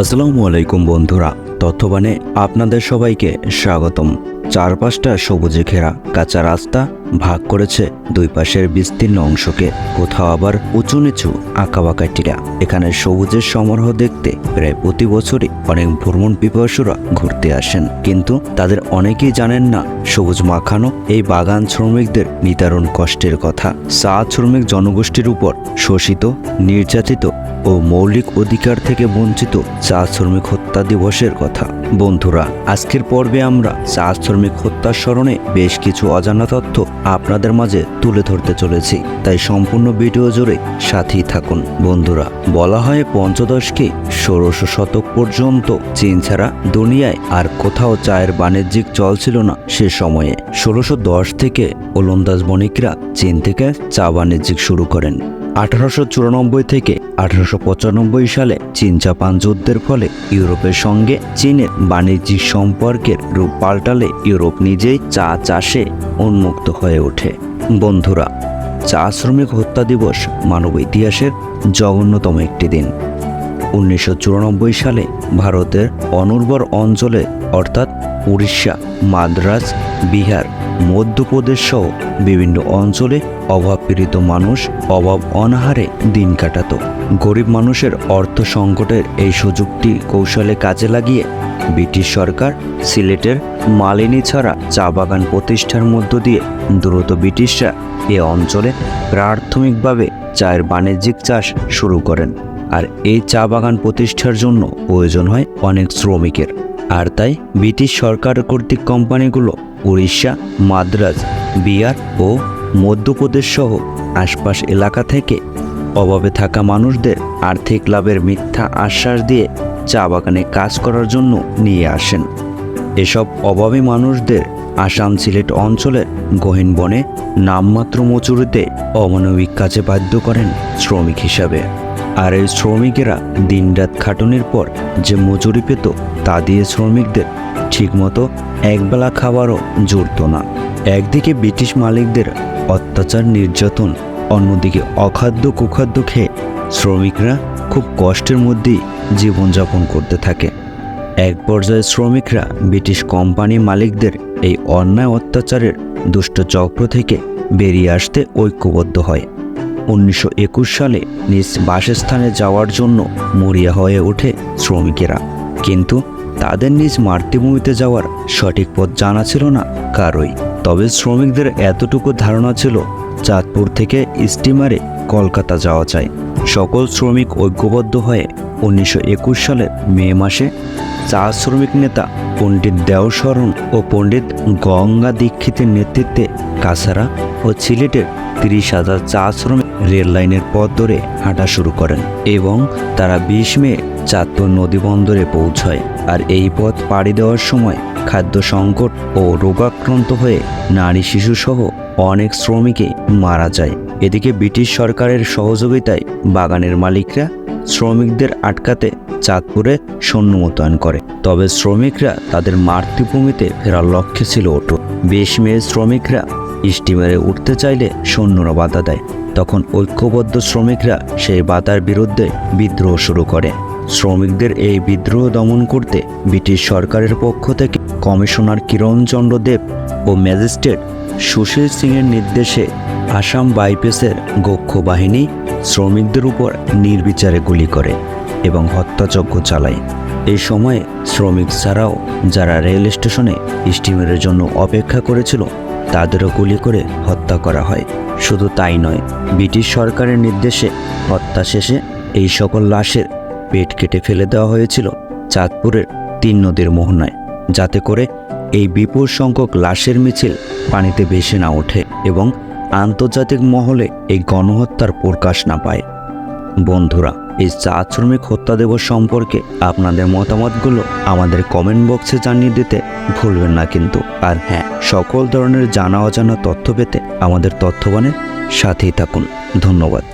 আসসালামু আলাইকুম বন্ধুরা তথ্যবানে আপনাদের সবাইকে স্বাগতম। চারপাশটা সবুজে ঘেরা কাঁচা রাস্তা ভাগ করেছে দুই পাশের বিস্তীর্ণ অংশকে। কোথাও আবার উঁচু নিচু আঁকাবাঁকা টিরা। এখানে সবুজের সমারোহ দেখতে প্রায় প্রতি বছরই অনেক ভ্রমণ পিপাসুরা ঘুরতে আসেন। কিন্তু তাদের অনেকেই জানেন না সবুজ মাখানো এই বাগান শ্রমিকদের নিদারুণ কষ্টের কথা। চা শ্রমিক জনগোষ্ঠীর উপর শোষিত, নির্যাতিত ও মৌলিক অধিকার থেকে বঞ্চিত চা শ্রমিক হত্যা দিবসের কথা। বন্ধুরা, আজকের পর্বে আমরা চা শ্রমিক হত্যার স্মরণে বেশ কিছু অজানা তথ্য আপনাদের মাঝে তুলে ধরতে চলেছি। তাই সম্পূর্ণ ভিডিও জুড়ে সাথেই থাকুন। বন্ধুরা, বলা হয় পঞ্চদশকে ষোড়শ শতক পর্যন্ত চীন ছাড়া দুনিয়ায় আর কোথাও চায়ের বাণিজ্যিক চল ছিল না সে সময়ে। ষোলোশো থেকে ওলন্দাজ বণিকরা চীন থেকে চা বাণিজ্যিক শুরু করেন। আঠারোশো চুরানব্বই থেকে আঠারোশো পঁচানব্বই সালে চীন জাপান যুদ্ধের ফলে ইউরোপের সঙ্গে চীনের বাণিজ্যিক সম্পর্কের রূপ পাল্টালে ইউরোপ নিজেই চা চাষে উন্মুক্ত হয়ে ওঠে। বন্ধুরা, চা শ্রমিক হত্যা দিবস মানব ইতিহাসের জঘন্যতম একটি দিন। উনিশশো চুরানব্বই সালে ভারতের অনুর্বর অঞ্চলে, অর্থাৎ উড়িষ্যা, মাদ্রাজ, বিহার, মধ্যপ্রদেশ সহ বিভিন্ন অঞ্চলে অভাবপীড়িত মানুষ অভাব অনাহারে দিন কাটাতো। গরিব মানুষের অর্থ সংকটের এই সুযোগটি কৌশলে কাজে লাগিয়ে ব্রিটিশ সরকার সিলেটের মালিনী ছাড়া চা বাগান প্রতিষ্ঠার মধ্য দিয়ে দ্রুত ব্রিটিশরা এ অঞ্চলে প্রাথমিকভাবে চায়ের বাণিজ্যিক চাষ শুরু করেন। আর এই চা বাগান প্রতিষ্ঠার জন্য প্রয়োজন হয় অনেক শ্রমিকের। আর তাই ব্রিটিশ সরকার কর্তৃক কোম্পানিগুলো উড়িষ্যা, মাদ্রাজ, বিহার ও মধ্যপ্রদেশ সহ আশপাশ এলাকা থেকে অভাবে থাকা মানুষদের আর্থিক লাভের মিথ্যা আশ্বাস দিয়ে চা বাগানে কাজ করার জন্য নিয়ে আসেন। এসব অভাবী মানুষদের আসাম সিলেট অঞ্চলের গহীন বনে নামমাত্র মজুরিতে অমানবিক কাজে বাধ্য করেন শ্রমিক হিসাবে। আর এই শ্রমিকেরা দিনরাত খাটুনির পর যে মজুরি পেত তা দিয়ে শ্রমিকদের ঠিকমতো একবেলা খাবারও জুড়ত না। একদিকে ব্রিটিশ মালিকদের অত্যাচার, নির্যাতন, অন্যদিকে অখাদ্য, কুখাদ্য খেয়ে শ্রমিকরা খুব কষ্টের মধ্যেই জীবনযাপন করতে থাকে। এক পর্যায়ে শ্রমিকরা ব্রিটিশ কোম্পানি মালিকদের এই অন্যায় অত্যাচারের দুষ্ট চক্র থেকে বেরিয়ে আসতে ঐক্যবদ্ধ হয়। উনিশশো একুশ সালে নিজ বাসস্থানে যাওয়ার জন্য মরিয়া হয়ে ওঠে শ্রমিকেরা। কিন্তু তাদের নিজ মাতৃভূমিতে যাওয়ার সঠিক পথ জানা ছিল না কারোই। তবে শ্রমিকদের এতটুকু ধারণা ছিল চাঁদপুর থেকে স্টিমারে কলকাতা যাওয়া যায় সকল শ্রমিক ঐক্যবদ্ধ হয়ে উনিশশো একুশ সালের মে মাসে চা শ্রমিক নেতা পণ্ডিত দেওশরণ ও পণ্ডিত গঙ্গা দীক্ষিতের নেতৃত্বে কাছাড়া ও সিলেটের তিরিশ হাজার চা শ্রমিক রেল লাইনের পথ ধরে হাঁটা শুরু করেন এবং তারা বিশ মে চাঁদপুর নদী বন্দরে পৌঁছয় আর এই পথ পাড়ি দেওয়ার সময় খাদ্য সংকট ও রোগাক্রান্ত হয়ে নারী শিশুসহ অনেক শ্রমিকই মারা যায়। এদিকে ব্রিটিশ সরকারের সহযোগিতায় বাগানের মালিকরা শ্রমিকদের আটকাতে চাঁদপুরে সৈন্য মোতায়েন করে। তবে শ্রমিকরা তাদের মাতৃভূমিতে ফেরার লক্ষ্যে ছিল অটুট বেশ মেয়ে শ্রমিকরা স্টিমারে উঠতে চাইলে সৈন্যরা বাধা দেয়। তখন ঐক্যবদ্ধ শ্রমিকরা সেই বাধার বিরুদ্ধে বিদ্রোহ শুরু করে। শ্রমিকদের এই বিদ্রোহ দমন করতে ব্রিটিশ সরকারের পক্ষ থেকে কমিশনার কিরণচন্দ্র দেব ও ম্যাজিস্ট্রেট সুশীল সিংয়ের নির্দেশে আসাম বাইপেসের গক্ষ বাহিনী শ্রমিকদের উপর নির্বিচারে গুলি করে এবং হত্যাযজ্ঞ চালায়। এই সময়ে শ্রমিক ছাড়াও যারা রেল স্টেশনে স্টিমারের জন্য অপেক্ষা করেছিল, তাদেরও গুলি করে হত্যা করা হয়। শুধু তাই নয়, ব্রিটিশ সরকারের নির্দেশে হত্যা শেষে এই সকল লাশের পেট কেটে ফেলে দেওয়া হয়েছিল চাঁদপুরের তিন নদীর মোহনায়, যাতে করে এই বিপুল সংখ্যক লাশের মিছিল পানিতে ভেসে না ওঠে এবং আন্তর্জাতিক মহলে এই গণহত্যার প্রকাশ না পায়। বন্ধুরা, এই চা শ্রমিক হত্যা দিবস সম্পর্কে আপনাদের মতামতগুলো আমাদের কমেন্ট বক্সে জানিয়ে দিতে ভুলবেন না কিন্তু। আর হ্যাঁ সকল ধরনের জানা অজানা তথ্য পেতে আমাদের তথ্যবানের সাথেই থাকুন। ধন্যবাদ।